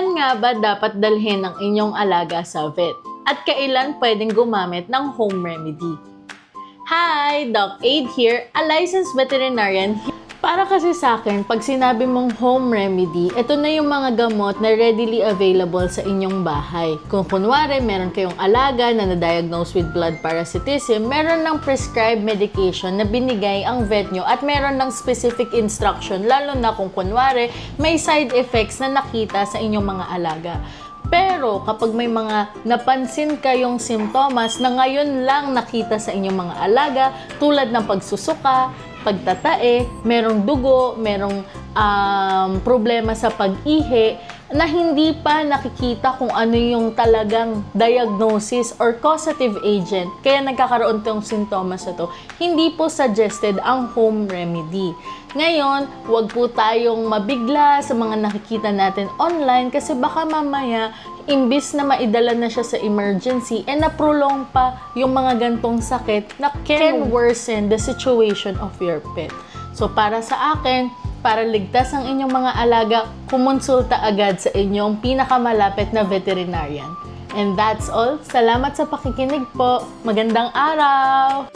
Kailan nga ba dapat dalhin ang inyong alaga sa vet? At kailan pwedeng gumamit ng home remedy? Hi! Doc Aid here, a licensed veterinarian. Para kasi sa akin, pag sinabi mong home remedy, ito na yung mga gamot na readily available sa inyong bahay. Kung kunwari, meron kayong alaga na na-diagnose with blood parasitism, meron ng prescribed medication na binigay ang vet nyo at meron ng specific instruction, lalo na kung kunwari, may side effects na nakita sa inyong mga alaga. Pero kapag may mga napansin kayong simptomas na ngayon lang nakita sa inyong mga alaga, tulad ng pagsusuka, pagtatae, merong dugo, merong um, problema sa pag-ihi, na hindi pa nakikita kung ano yung talagang diagnosis or causative agent, kaya nagkakaroon tong sintomas na to, hindi po suggested ang home remedy. Ngayon, huwag po tayong mabigla sa mga nakikita natin online kasi baka mamaya, imbis na maidala na siya sa emergency, and na-prolong pa yung mga gantong sakit na can worsen the situation of your pet. So, para sa akin, para ligtas ang inyong mga alaga, kumonsulta agad sa inyong pinakamalapit na veterinarian. And that's all. Salamat sa pakikinig po. Magandang araw!